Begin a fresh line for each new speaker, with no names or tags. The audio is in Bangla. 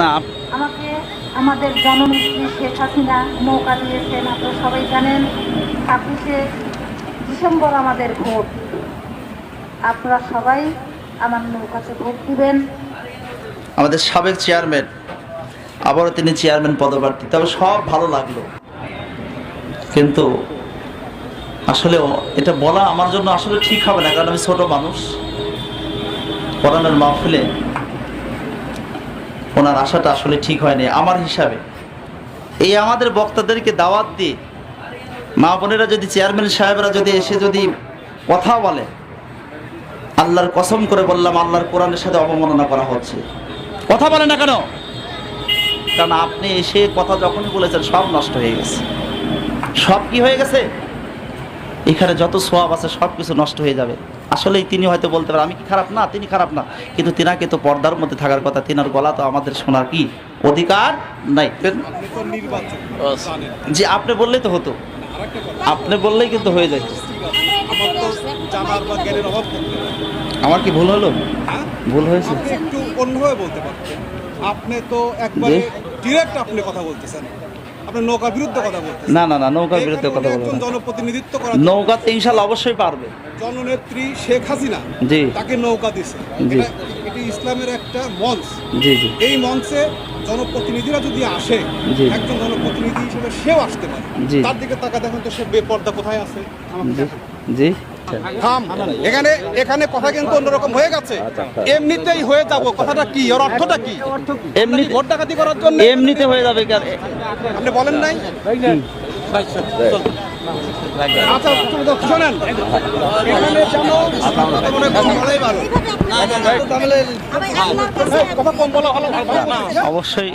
না।
আমাকে আমাদের জননেত্রী শেখ হাসিনা নৌকা দিয়েছেন আপনারা সবাই জানেন ছাব্বিশে ডিসেম্বর আমাদের ভোট। আপনারা সবাই আমার নৌকাতে ভোট দিবেন।
আমাদের সাবেক চেয়ারম্যান আবারও তিনি চেয়ারম্যান পদপ্রার্থী তবে সব ভালো লাগল। কিন্তু আসলে এটা বলা আমার জন্য আসলে ঠিক হবে না কারণ আমি ছোট মানুষ। পড়ানোর মাহফিলে ওনার আশাটা আসলে ঠিক হয়নি, আমার হিসাবে। এই আমাদের বক্তাদেরকে দাওয়াত দিয়ে মা বোনেরা যদি চেয়ারম্যান সাহেবরা যদি এসে যদি কথা বলে, আল্লাহর কসম করে বললাম, আল্লাহর কোরআনের সাথে অবমাননা করা হচ্ছে। কথা বলে না কেন? কারণ আপনি এসে কথা যখনই বলেছেন, সব নষ্ট হয়ে গেছে। সব কি হয়ে গেছে? এখানে যত সোয়াব আছে সব কিছু নষ্ট হয়ে যাবে। আসলেই তিনি হয়তো বলতে পারেন আমি কি খারাপ না? তিনি খারাপ না। কিন্তু তিনাকে তো পর্দার মধ্যে থাকার কথা তিনার গলা তো আমাদের শোনার কি অধিকার নাই। যে আপনি বললেই তো হতো। আপনি বললেই কিন্তু হয়ে যায়।
আমার
কি ভুল হলো? ভুল হয়েছে?
একটু অন্যভাবে বলতে পারতেন। আপনি তো একবারে ডিরেক্ট আপনি কথা বলতেছেন। নৌকার বিরুদ্ধে কথা বলতেছেন।
না না না নৌকার বিরুদ্ধে কথা বলব
একজন জনপ্রতিনিধিত্ব করা
নৌকাতে ইনশাল্লাহ অবশ্যই পারবে।
জননেত্রী শেখ হাসিনা
জি।
তাকে নৌকা দিছে।
জি।
এটা ইসলামের একটা মঞ্চ।
জি জি।
এই মঞ্চে জনপ্রতিনিধিরা যদি আসে। একজন জনপ্রতিনিধি হিসেবে সেও আসতে পারে। তার দিকে তাকা দেখুন তো সে বেপর্দা কোথায় আছে।
জি।
থাম। এখানে এখানে কথা কিন্তু অন্যরকম হয়ে গেছে। এমনিতেই হয়ে যাব। কথাটা কি? ওর অর্থটা কি?
এমনি
ভোট ডাকাতি করার জন্য
এমনিতে হয়ে যাবে
আপনি বলেন নাই? আচ্ছা শোনেন। এখানে যেন মনে ভালো। কথা কম বলা ভালো
অবশ্যই।